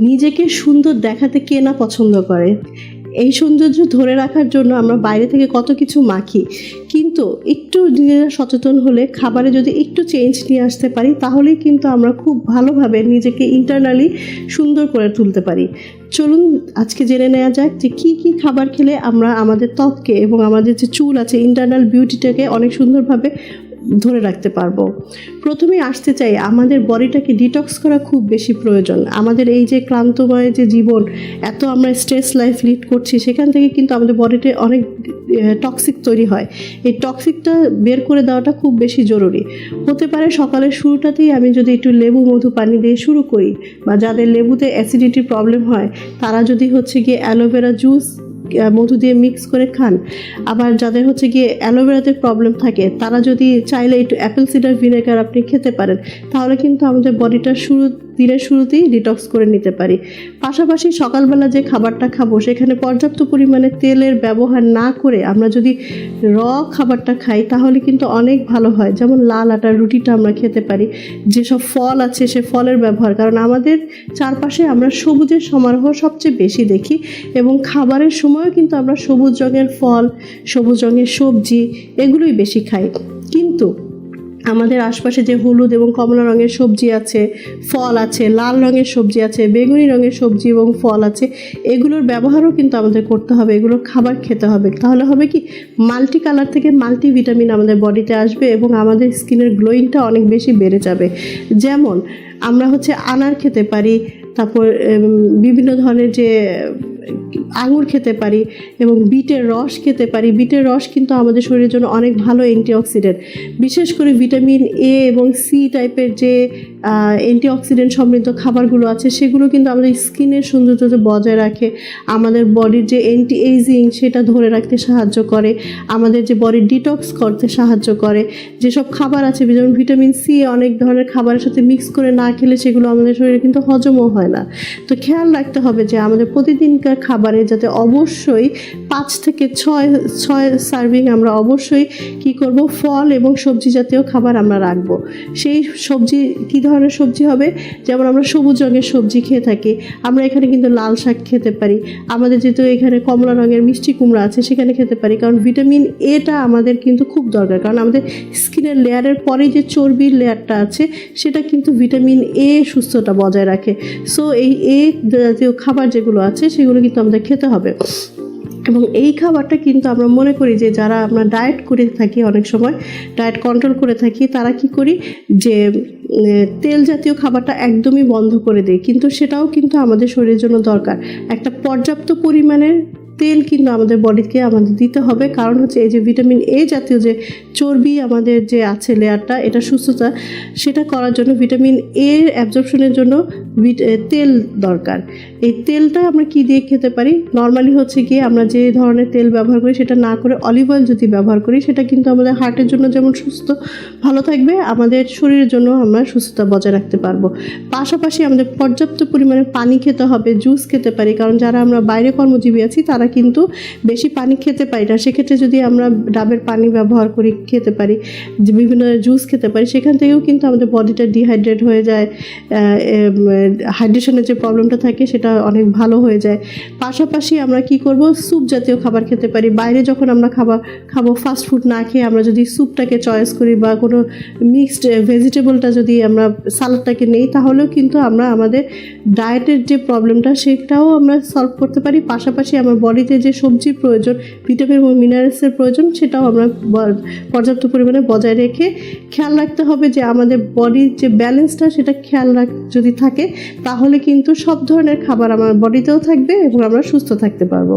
নিজেকে সুন্দর দেখাতে কে না পছন্দ করে? এই সৌন্দর্য ধরে রাখার জন্য আমরা বাইরে থেকে কত কিছু মাখি। কিন্তু একটু নিজেরা সচেতন হলে, খাবারে যদি একটু চেঞ্জ নিয়ে আসতে পারি, তাহলেই কিন্তু আমরা খুব ভালোভাবে নিজেকে ইন্টারনালি সুন্দর করে তুলতে পারি। চলুন আজকে জেনে নেওয়া যাক যে কী কী খাবার খেলে আমরা আমাদের ত্বককে এবং আমাদের যে চুল আছে ইন্টারনাল বিউটিটাকে অনেক সুন্দরভাবে ধরে রাখতে পারব। প্রথমে আসতে চাই, আমাদের বডিটাকে ডিটক্স করা খুব বেশি প্রয়োজন। আমাদের এই যে ক্লান্তময় যে জীবন, এত আমরা স্ট্রেস লাইফ লিড করছি, সেখান থেকে কিন্তু আমাদের বডিতে অনেক টক্সিক তৈরি হয়। এই টক্সিকটা বের করে দেওয়াটা খুব বেশি জরুরি। হতে পারে সকালের শুরুটাতেই আমি যদি একটু লেবু, মধু পানি দিয়ে শুরু করি, বা যাদের লেবুতে অ্যাসিডিটির প্রবলেম হয়, তারা যদি হচ্ছে গিয়ে অ্যালোভেরা জুস মধু দিয়ে মিক্স করে খান। আবার যাদের হচ্ছে গিয়ে অ্যালোভেরাতে প্রবলেম থাকে, তারা যদি চাইলে একটু অ্যাপেল সিডার ভিনেগার আপনি খেতে পারেন, তাহলে কিন্তু আমাদের বডিটা শুরু দিনের শুরুতেই ডিটক্স করে নিতে পারি। পাশাপাশি সকালবেলা যে খাবারটা খাব, সেখানে পর্যাপ্ত পরিমাণে তেলের ব্যবহার না করে আমরা যদি র খাবারটা খাই, তাহলে কিন্তু অনেক ভালো হয়। যেমন লাল আটার রুটিটা আমরা খেতে পারি। যেসব ফল আছে, সে ফলের ব্যবহার। কারণ আমাদের চারপাশে আমরা সবুজের সমারোহ সবচেয়ে বেশি দেখি এবং খাবারের সময়ও কিন্তু আমরা সবুজ রঙের ফল, সবুজ রঙের সবজি, এগুলোই বেশি খাই। কিন্তু আমাদের আশপাশে যে হলুদ এবং কমলা রঙের সবজি আছে, ফল আছে, লাল রঙের সবজি আছে, বেগুনি রঙের সবজি এবং ফল আছে, এগুলোর ব্যবহারও কিন্তু আমাদের করতে হবে এগুলো খাবার খেতে হবে। তাহলে হবে কি মাল্টি কালার থেকে মাল্টি ভিটামিন আমাদের বডিতে আসবে এবং আমাদের স্কিনের গ্লোয়িংটা অনেক বেশি বেড়ে যাবে। যেমন আমরা হচ্ছে আনার খেতে পারি, তারপর বিভিন্ন ধরনের যে, আঙুর খেতে পারি এবং বিটের রস খেতে পারি। বিটের রস কিন্তু আমাদের শরীরের জন্য অনেক ভালো অ্যান্টিঅক্সিডেন্ট বিশেষ করে ভিটামিন এ এবং সি টাইপের যে অ্যান্টিঅক্সিডেন্ট সমৃদ্ধ খাবারগুলো আছে, সেগুলো কিন্তু আমাদের স্কিনের সৌন্দর্য বজায় রাখে। আমাদের বডির যে অ্যান্টি এইজিং সেটা ধরে রাখতে সাহায্য করে। আমাদের যে বডি ডিটক্স করতে সাহায্য করে। যেসব খাবার আছে, যেমন ভিটামিন সি অনেক ধরনের খাবারের সাথে মিক্স করে না খেলে সেগুলো আমাদের শরীরে কিন্তু হজমও হয় না। তো খেয়াল রাখতে হবে যে আমাদের প্রতিদিনকার খাবারে যাতে অবশ্যই পাঁচ থেকে ছয় ছয় সার্ভিং আমরা অবশ্যই কি করব? ফল এবং সবজি জাতীয় খাবার আমরা রাখব। সেই সবজি, কী ধরনের সবজি হবে? যেমন আমরা সবুজ রঙের সবজি খেয়ে থাকি, আমরা এখানে কিন্তু লাল শাক খেতে পারি। আমাদের যেহেতু এখানে কমলা রঙের মিষ্টি কুমড়া আছে, সেখানে খেতে পারি। কারণ ভিটামিন এটা আমাদের কিন্তু খুব দরকার। কারণ আমাদের স্কিনের লেয়ারের পরে যে চর্বির লেয়ারটা আছে, সেটা কিন্তু ভিটামিন এ সুস্থতা বজায় রাখে। সো এই এ জাতীয় খাবার যেগুলো আছে, সেগুলো কিন্তু আমাদের খেতে হবে। এবং এই খাবারটা কিন্তু আমরা মনে করি যে, যারা আমরা ডায়েট করে থাকি অনেক সময় ডায়েট কন্ট্রোল করে থাকি, তারা কি করি যে তেল জাতীয় খাবারটা একদমই বন্ধ করে দেয়। কিন্তু সেটাও কিন্তু আমাদের শরীরের জন্য দরকার। একটা পর্যাপ্ত পরিমাণের তেল কিন্তু আমাদের বডিকে আমাদের দিতে হবে। কারণ হচ্ছে এই যে ভিটামিন এ জাতীয় যে চর্বি আমাদের যে আছে লেয়ারটা, এটা সুস্থতা, সেটা করার জন্য ভিটামিন এ অ্যাবজর্পশনের জন্য তেল দরকার। এই তেলটা আমরা কি দিয়ে খেতে পারি? নর্মালি হচ্ছে গিয়ে আমরা যে ধরনের তেল ব্যবহার করি, সেটা না করে অলিভ অয়েল যদি ব্যবহার করি, সেটা কিন্তু আমাদের হার্টের জন্য যেমন সুস্থ, ভালো থাকবে, আমাদের শরীরের জন্য আমরা সুস্থতা বজায় রাখতে পারব। পাশাপাশি আমাদের পর্যাপ্ত পরিমাণে পানি খেতে হবে জুস খেতে পারি। কারণ যারা আমরা বাইরে কর্মজীবী আছি, তারা কিন্তু বেশি পানি খেতে পারি না। সেক্ষেত্রে যদি আমরা ডাবের পানি ব্যবহার করি খেতে পারি বিভিন্ন জুস খেতে পারি, সেখান থেকেও কিন্তু আমাদের বডিটা ডিহাইড্রেট হয়ে যায় হাইড্রেশনের যে প্রবলেমটা থাকে সেটা অনেক ভালো হয়ে যায়। পাশাপাশি আমরা কি করব? স্যুপ জাতীয় খাবার খেতে পারি। বাইরে যখন আমরা খাবার খাব ফাস্ট ফুড না খেয়ে আমরা যদি স্যুপটাকে চয়েস করি বা কোনো মিক্সড ভেজিটেবলটা যদি আমরা সালাডটাকে নেই, তাহলেও কিন্তু আমরা আমাদের ডায়েটের যে প্রবলেমটা সেটাও আমরা সলভ করতে পারি। পাশাপাশি আমার বডিতে যে সবজির প্রয়োজন ভিটামিন এবং মিনারেলসের প্রয়োজন, সেটাও আমরা পর্যাপ্ত পরিমাণে বজায় রেখে খেয়াল রাখতে হবে যে আমাদের বডির যে ব্যালেন্সটা সেটা খেয়াল রাখ যদি থাকে, তাহলে কিন্তু সব ধরনের খাবার আমার বডিতেও থাকবে এবং আমরা সুস্থ থাকতে পারব।